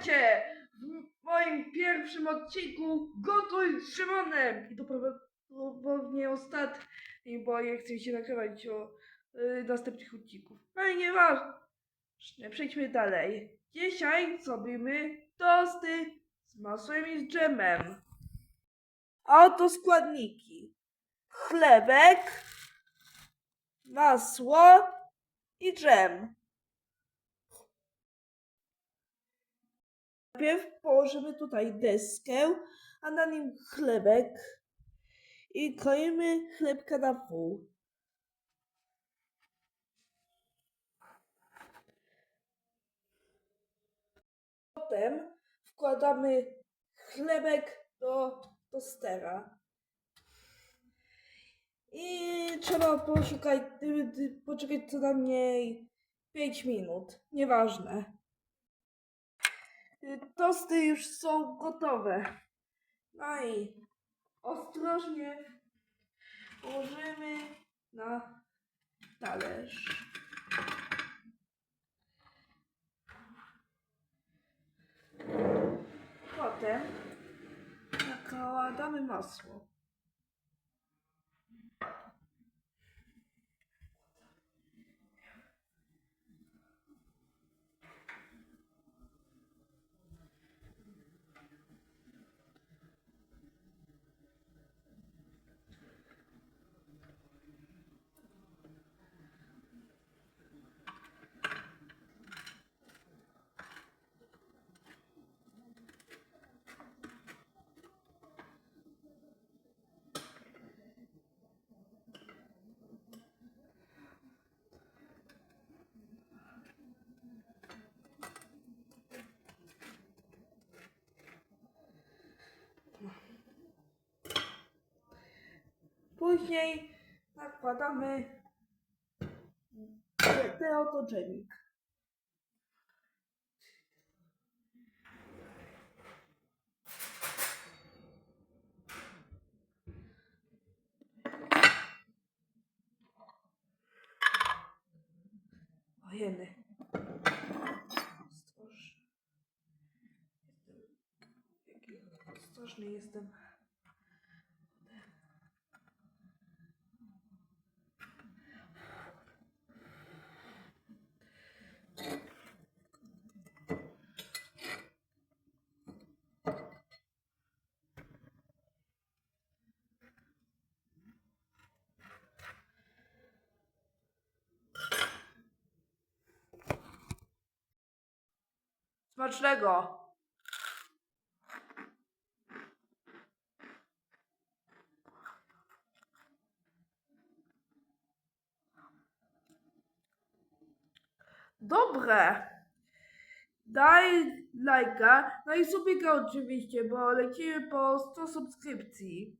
Witajcie w moim pierwszym odcinku Gotuj z Szymonem. I to prawdopodobnie ostatni, bo nie chcę się nakrywać o y, następnych odcinków. Ale nieważne. Przejdźmy dalej. Dzisiaj zrobimy tosty z masłem i z dżemem. A oto składniki. Chlebek, masło i dżem. Najpierw położymy tutaj deskę, a na nim chlebek i kroimy chlebka na pół. Potem wkładamy chlebek do tostera. I trzeba poszukać, y, y, poczekać co najmniej 5 minut. Nieważne. Tosty już są gotowe. No i ostrożnie położymy na talerz. Potem nakładamy masło. Później nakładamy te- oto dżemik. Ojeny. Ostrożny. Jestem. Smacznego! Dobre! Daj lajka, no i subiega oczywiście, bo lecimy po 100 subskrypcji.